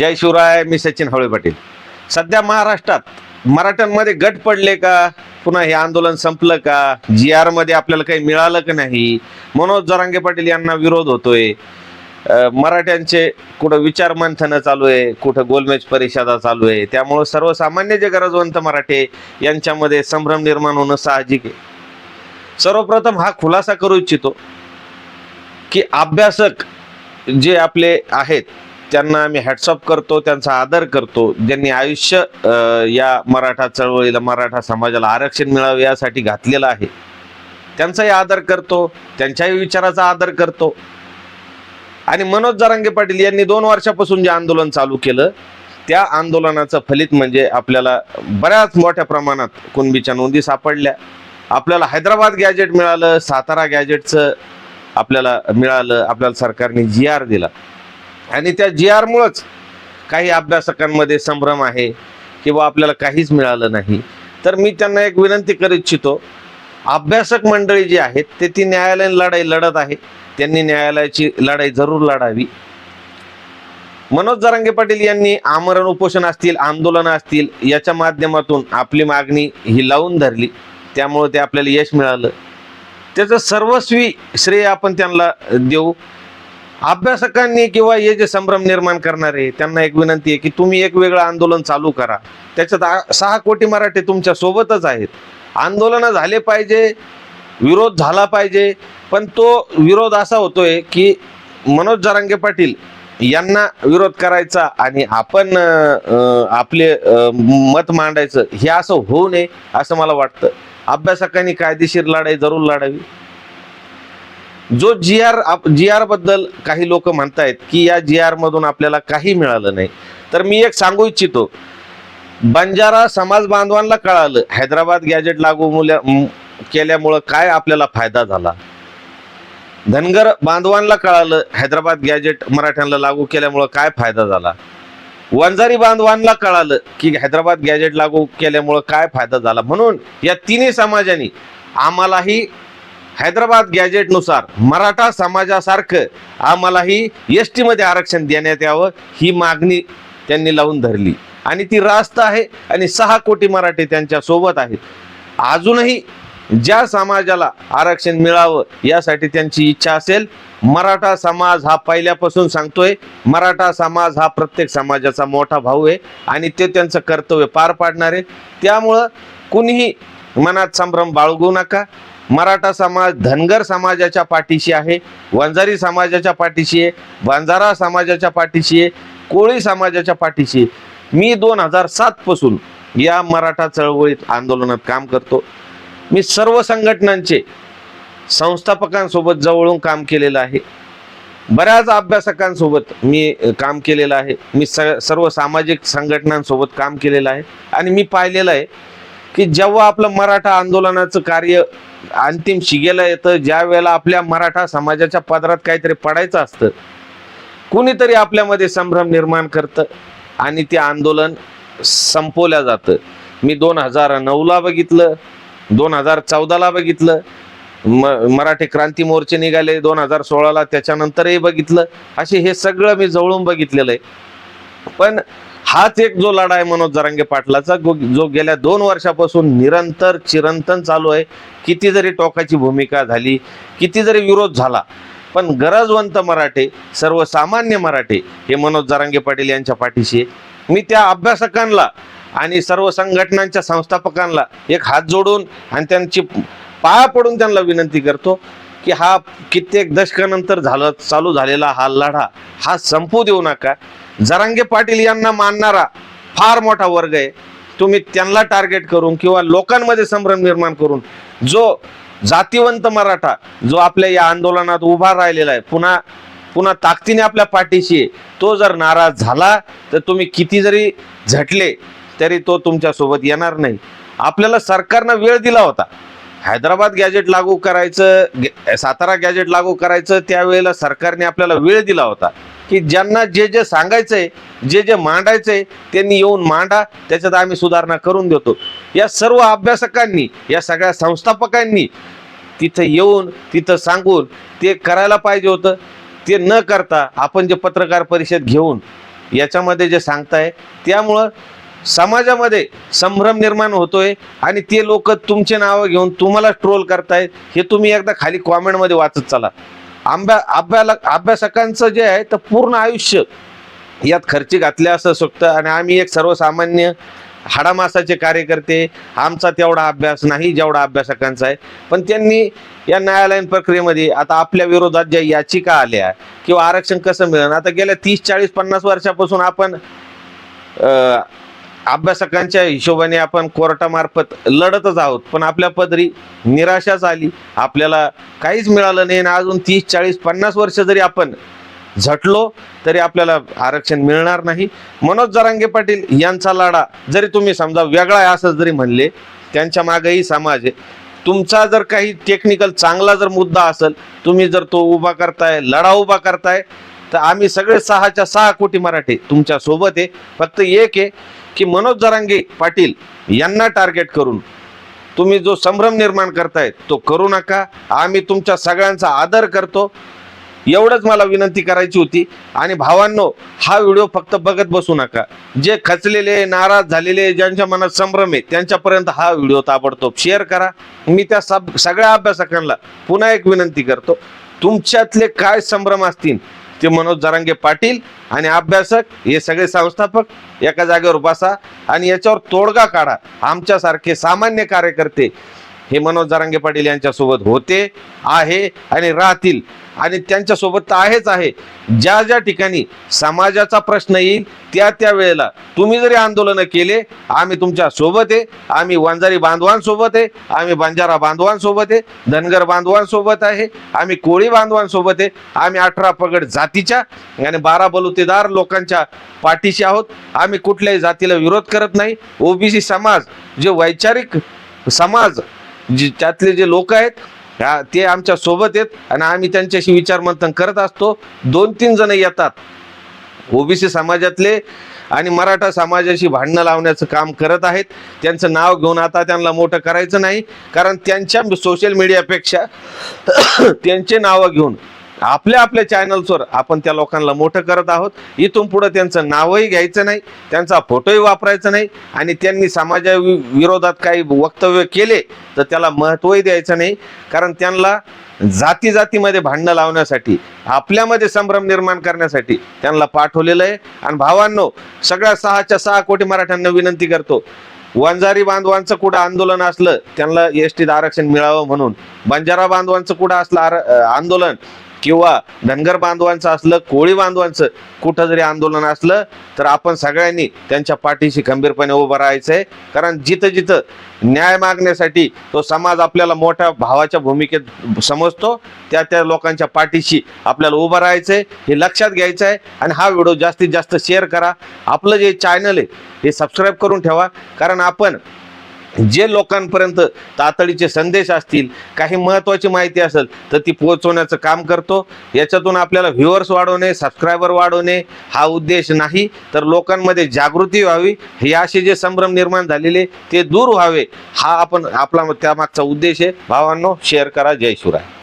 जय शिवराय मी सचिन हवळे पाटील. सध्या महाराष्ट्रात मराठ्यांमध्ये गट पडले का? पुन्हा हे आंदोलन संपलं का? जी आरमध्ये आपल्याला काही मिळालं का नाही? मनोज जरांगे पाटील यांना विरोध होतोय. मराठ्यांचे कुठं विचार मंथन चालू आहे कुठं गोलमेज परिषदा चालू आहे. त्यामुळं सर्वसामान्य जे गरजवंत मराठे यांच्यामध्ये संभ्रम निर्माण होणं साहजिक आहे. सर्वप्रथम हा खुलासा करू इच्छितो की अभ्यासक जे आपले आहेत त्यांना मी हॅट्सअप करतो त्यांचा आदर करतो ज्यांनी आयुष्य या मराठा चळवळीला मराठा समाजाला आरक्षण मिळावे यासाठी घातलेलं आहे त्यांचाही आदर करतो त्यांच्याही विचाराचा आदर करतो. आणि मनोज जरांगे पाटील यांनी दोन वर्षापासून जे आंदोलन चालू केलं त्या आंदोलनाचं फलित म्हणजे आपल्याला बऱ्याच मोठ्या प्रमाणात कुणबीच्या नोंदी सापडल्या. आपल्याला हैदराबाद गॅजेट मिळालं सातारा गॅजेटचं आपल्याला मिळालं आपल्याला सरकारने जी आर दिला. आणि त्या जी आरमुळंच काही अभ्यासकांमध्ये संभ्रम आहे किंवा आपल्याला काहीच मिळालं नाही. तर मी त्यांना एक विनंती करू इच्छितो अभ्यासक मंडळी जी आहेत ते ती न्यायालयीन लढाई लढत आहे. त्यांनी न्यायालयाची लढाई जरूर लढावी. मनोज जरांगे पाटील यांनी आमरण उपोषण असतील आंदोलनं असतील याच्या माध्यमातून आपली मागणी ही लावून धरली. त्यामुळे ते आपल्याला यश मिळालं. त्याचं सर्वस्वी श्रेय आपण त्यांना देऊ. अभ्यासकांनी किंवा हे जे संभ्रम निर्माण करणारे त्यांना एक विनंती आहे की तुम्ही एक वेगळं आंदोलन चालू करा. त्याच्यात सहा कोटी मराठी तुमच्या सोबतच आहेत. आंदोलन झाले पाहिजे विरोध झाला पाहिजे पण तो विरोध असा होतोय की मनोज जरांगे पाटील यांना विरोध करायचा आणि आपण आपले मत मांडायचं हे असं होऊ नये असं मला वाटतं. अभ्यासकांनी कायदेशीर लढाई जरूर लढावी. जो जी आर जी आरबद्दल काही लोक म्हणतायत की या जी आर मधून आपल्याला काही मिळालं नाही. तर मी एक सांगू इच्छितो. बंजारा समाज बांधवांना कळालं हैदराबाद गॅजेट लागू मुल्या- केल्यामुळं काय आपल्याला फायदा झाला? धनगर बांधवांना कळालं हैदराबाद गॅजेट मराठ्यांना लागू केल्यामुळं काय फायदा झाला? वंजारी बांधवांना कळालं की हैदराबाद गॅजेट लागू केल्यामुळं काय फायदा झाला? म्हणून या तिन्ही समाजांनी आम्हालाही हैदराबाद गॅजेटनुसार मराठा समाजासारखं आम्हालाही एस टीमध्ये आरक्षण देण्यात यावं ही मागणी त्यांनी लावून धरली. आणि ती रास्त आहे आणि सहा कोटी मराठी त्यांच्यासोबत आहेत. अजूनही ज्या समाजाला आरक्षण मिळावं यासाठी त्यांची इच्छा असेल मराठा समाज हा पहिल्यापासून सांगतोय मराठा समाज हा प्रत्येक समाजाचा मोठा भाऊ आहे आणि ते त्यांचं कर्तव्य पार पाडणार. आहे त्यामुळं कुणीही मनात संभ्रम बाळगू नका. मराठा समाज धनगर समाजाच्या पाठीशी आहे वंजारी समाजाच्या पाठीशी आहे बंजारा समाजाच्या पाठीशी आहे कोळी समाजाच्या पाठीशी मी दोन हजार सातपासून या मराठा चळवळीत आंदोलनात काम करतो. मी सर्व संघटनांचे संस्थापकांसोबत जवळून काम केलेलं आहे. बऱ्याच अभ्यासकांसोबत मी काम केलेलं आहे. मी स सर्व सामाजिक संघटनांसोबत काम केलेलं आहे. आणि मी पाहिलेलं आहे की जेव्हा आपलं मराठा आंदोलनाचं कार्य अंतिम शिगेला येतं ज्या वेळेला आपल्या मराठा समाजाच्या पदरात काहीतरी पडायचं असतं कुणीतरी आपल्यामध्ये संभ्रम निर्माण करतं आणि ते आंदोलन संपवल्या जातं. मी दोन हजार नऊला बघितलं दोन हजार चौदाला बघितलं म मराठी क्रांती मोर्चे निघाले दोन हजार सोळाला त्याच्यानंतरही बघितलं. असे हे सगळं मी जवळून बघितलेलं आहे. पण हाच एक जो लढा आहे मनोज जरांगे पाटलाचा जो गेल्या दोन वर्षापासून निरंतर चिरंतन चालू आहे किती जरी टोकाची भूमिका झाली किती जरी विरोध झाला पण गरजवंत मराठे सर्वसामान्य मराठे हे मनोज जरांगे पाटील यांच्या पाठीशी मी त्या अभ्यासकांना आणि सर्व संघटनांच्या संस्थापकांना एक हात जोडून आणि त्यांची पाया पडून त्यांना विनंती करतो की हा कित्येक दशकानंतर झालं चालू झालेला हा लढा हा संपू देऊ नका. जरांगे पाटील यांना मानणारा फार मोठा वर्ग आहे. तुम्ही त्यांना टार्गेट करून किंवा लोकांमध्ये संभ्रम निर्माण करून जो जातीवंत मराठा जो आपल्या या आंदोलनात उभा राहिलेला आहे पुन्हा पुन्हा ताकदीने आपल्या पाठीशी आहे तो जर नाराज झाला तर तुम्ही किती जरी झटले तरी तो तुमच्यासोबत येणार नाही. आपल्याला सरकारनं वेळ दिला होता. हैदराबाद गॅजेट लागू करायचं सातारा गॅजेट लागू करायचं त्यावेळेला सरकारने आपल्याला वेळ दिला होता. की ज्यांना जे जे सांगायचंय जे जे मांडायचंय त्यांनी येऊन मांडा त्याच्यात आम्ही सुधारणा करून देतो. या सर्व अभ्यासकांनी या सगळ्या संस्थापकांनी तिथं येऊन तिथं सांगून ते करायला पाहिजे होतं. ते न करता आपण जे पत्रकार परिषद घेऊन याच्यामध्ये जे सांगताय त्यामुळं समाजामध्ये संभ्रम निर्माण होतोय आणि ते लोक तुमचे नावं घेऊन तुम्हाला ट्रोल करतायत हे तुम्ही एकदा खाली कॉमेंटमध्ये वाचत चला. आंब्या अभ्याला अभ्यासकांचं जे आहे तर पूर्ण आयुष्य यात खर्ची घातले असं शकतं आणि आम्ही एक सर्वसामान्य हाडामासाचे कार्यकर्ते आमचा तेवढा अभ्यास नाही जेवढा अभ्यासकांचा आहे. पण त्यांनी या न्यायालयीन प्रक्रियेमध्ये आता आपल्या विरोधात ज्या याचिका आल्या किंवा आरक्षण कसं मिळणार आता गेल्या तीस चाळीस पन्नास वर्षापासून आपण अभ्यासकांच्या हिशोबाने आपण कोर्टामार्फत लढतच आहोत. पण आपल्या पदरी निराशाच आली आपल्याला काहीच मिळालं नाही. आणि अजून तीस चाळीस पन्नास वर्ष जरी आपण झटलो तरी आपल्याला आरक्षण मिळणार नाही. मनोज जरांगे पाटील यांचा लढा जरी तुम्ही समजा वेगळा आहे असं जरी म्हणले त्यांच्या मागेही समाज आहे. तुमचा जर काही टेक्निकल चांगला जर मुद्दा असेल तुम्ही जर तो उभा करताय लढा उभा करताय तर आम्ही सगळे सहाच्या सहा कोटी मराठी तुमच्यासोबत आहे. फक्त एक आहे की मनोज जरांगे पाटील यांना टार्गेट करून तुम्ही जो संभ्रम निर्माण करताय तो करू नका. आम्ही तुमच्या सगळ्यांचा आदर करतो. एवढंच मला विनंती करायची होती. आणि भावांनो हा व्हिडिओ फक्त बघत बसू नका. जे खचलेले नाराज झालेले ज्यांच्या मनात संभ्रम आहे त्यांच्यापर्यंत हा व्हिडिओ ताबडतोब शेअर करा. मी त्या सब सगळ्या अभ्यासकांना पुन्हा एक विनंती करतो. तुमच्यातले काय संभ्रम असतील ते मनोज जरांगे पाटील आणि अभ्यासक हे सगळे संस्थापक एका जागेवर बसा आणि याच्यावर तोडगा काढा. आमच्यासारखे सामान्य कार्यकर्ते हे मनोज जारंगे पाटील यांच्यासोबत होते आहे आणि राहतील. आणि त्यांच्यासोबत तर आहेच आहे. ज्या ज्या ठिकाणी समाजाचा प्रश्न येईल त्या त्या वेळेला तुम्ही जरी आंदोलनं केले आम्ही तुमच्यासोबत आहे. आम्ही वंजारी बांधवांसोबत आहे. आम्ही बंजारा बांधवांसोबत आहे. धनगर बांधवांसोबत आहे. आम्ही कोळी बांधवांसोबत आहे. आम्ही अठरा पगड जातीच्या आणि बारा बलुतेदार लोकांच्या पाठीशी आहोत. आम्ही कुठल्याही जातीला विरोध करत नाही. ओबीसी समाज जे वैचारिक समाज जी त्यातले जे लोक आहेत ते आमच्यासोबत आहेत आणि आम्ही त्यांच्याशी विचारमंथन करत असतो. दोन तीन जण येतात. ओबीसी समाजातले आणि मराठा समाजाशी भांडणं लावण्याचं काम करत आहेत. त्यांचं नाव घेऊन आता त्यांना मोठं करायचं नाही. कारण त्यांच्या सोशल मीडियापेक्षा त्यांचे नावं घेऊन आपल्या आपल्या चॅनल्सवर आपण त्या लोकांना मोठं करत आहोत. इथून पुढे त्यांचं नावही घ्यायचं नाही त्यांचा फोटोही वापरायचा नाही आणि त्यांनी समाजा विरोधात काही वक्तव्य केले तर त्याला महत्त्वही द्यायचं नाही. कारण त्यांना जाती जातीमध्ये भांडणं लावण्यासाठी आपल्यामध्ये संभ्रम निर्माण करण्यासाठी त्यांना पाठवलेलं आहे. आणि भावांनो सगळ्या सहाच्या सहा कोटी मराठ्यांना विनंती करतो वंजारी बांधवांचं कुठं आंदोलन असलं त्यांना एस टीत आरक्षण मिळावं म्हणून. बंजारा बांधवांचं कुठं असलं आंदोलन किंवा धनगर बांधवांचं असलं कोळी बांधवांचं कुठं जरी आंदोलन असलं तर आपण सगळ्यांनी त्यांच्या पाठीशी खंबीरपणे उभं राहायचं आहे कारण जिथं जिथं न्याय मागण्यासाठी तो समाज आपल्याला मोठ्या भावाच्या भूमिकेत समजतो त्या त्या लोकांच्या पाठीशी आपल्याला उभं राहायचं आहे हे लक्षात घ्यायचं आहे आणि हा व्हिडिओ जास्तीत जास्त शेअर करा. आपलं जे चॅनल आहे हे सबस्क्राईब करून ठेवा. कारण आपण जे लोकांपर्यंत तातडीचे संदेश असतील काही महत्त्वाची माहिती असेल तर ती पोहोचवण्याचं काम करतो. याच्यातून आपल्याला व्ह्युअर्स वाढवणे सबस्क्रायबर वाढवणे हा उद्देश नाही. तर लोकांमध्ये जागृती व्हावी. हे असे जे संभ्रम निर्माण झालेले ते दूर व्हावे. हा आपण आपला त्यामागचा उद्देश आहे. भावांनो शेअर करा. जय शिवराय.